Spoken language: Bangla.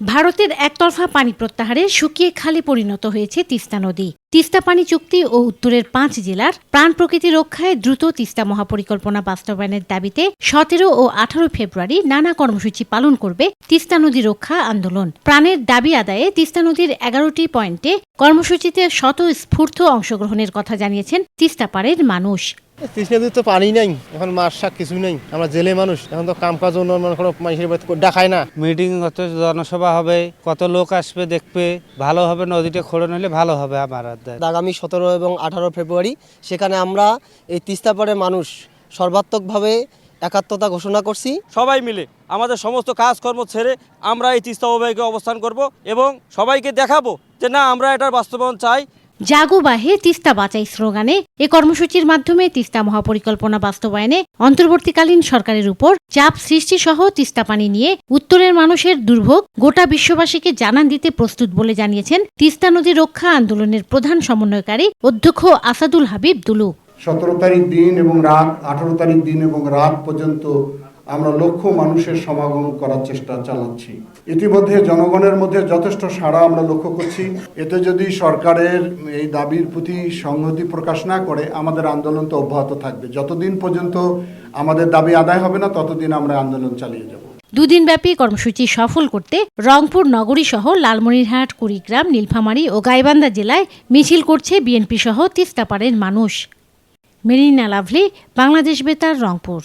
ভারতের একতরফা পানি প্রত্যাহারে শুকিয়ে খালি পরিণত হয়েছে তিস্তা নদী। তিস্তা পানি চুক্তি ও উত্তরের পাঁচ জেলার প্রাণ প্রকৃতি রক্ষায় দ্রুত তিস্তা মহাপরিকল্পনা বাস্তবায়নের দাবিতে সতেরো ও আঠারো ফেব্রুয়ারি নানা কর্মসূচি পালন করবে তিস্তা নদী রক্ষা আন্দোলন। প্রাণের দাবি আদায়ে তিস্তা নদীর এগারোটি পয়েন্টে কর্মসূচিতে শত স্ফূর্ত অংশগ্রহণের কথা জানিয়েছেন তিস্তাপাড়ের মানুষ। তৃষ্ণাদের তো পানি নাই এখন মাছ শাক কিছুই নাই। আমরা জেলে মানুষ এখন তো কাম কাজ অন্য কোনো মানুষের দেখায় না। মিটিং কত জনসভা হবে কত লোক আসবে দেখবে ভালো হবে নদীটা খোড়ন হলে ভালো হবে আমার। আগামী সতেরো এবং আঠারো ফেব্রুয়ারি সেখানে আমরা এই তিস্তাপাড়ের মানুষ সর্বাত্মকভাবে একাত্মতা ঘোষণা করছি। সবাই মিলে আমাদের সমস্ত কাজকর্ম ছেড়ে আমরা এই তিস্তা অববাহিকে অবস্থান করব এবং সবাইকে দেখাবো যে না আমরা এটার বাস্তবায়ন চাই। জাগো বাহে তিস্তা বাঁচাই স্লোগানে এ কর্মসূচির মাধ্যমে তিস্তা মহাপরিকল্পনা বাস্তবায়নে অন্তর্বর্তীকালীন সরকারের উপর চাপ সৃষ্টি সহ তিস্তা পানি নিয়ে উত্তরের মানুষের দুর্ভোগ গোটা বিশ্ববাসীকে জানান দিতে প্রস্তুত বলে জানিয়েছেন তিস্তা নদী রক্ষা আন্দোলনের প্রধান সমন্বয়কারী অধ্যক্ষ আসাদুল হাবিব দুলু। সতেরো তারিখ দিন এবং রাত, আঠারো তারিখ দিন এবং রাত পর্যন্ত আমরা লক্ষ মানুষের সমাগম করার চেষ্টা চালাচ্ছি। ইতিমধ্যে জনগণের মধ্যে যথেষ্ট সাড়া আমরা লক্ষ্য করছি। এতে যদি সরকারের এই দাবির প্রতি সংহতি প্রকাশ না করে, আমাদের আন্দোলন তো অব্যাহত থাকবে। যতদিন পর্যন্ত আমাদের দাবি আদায় হবে না, ততদিন আমরা আন্দোলন চালিয়ে যাব। দুদিনব্যাপী কর্মসূচি সফল করতে রংপুর নগরী সহ লালমনিরহাট, কুড়িগ্রাম, নীলফামারী ও গাইবান্ধা জেলায় মিছিল করছে বিএনপি সহ তিস্তাপাড়ের মানুষ। মেরিনা লাভলি, বাংলাদেশ বেতার, রংপুর।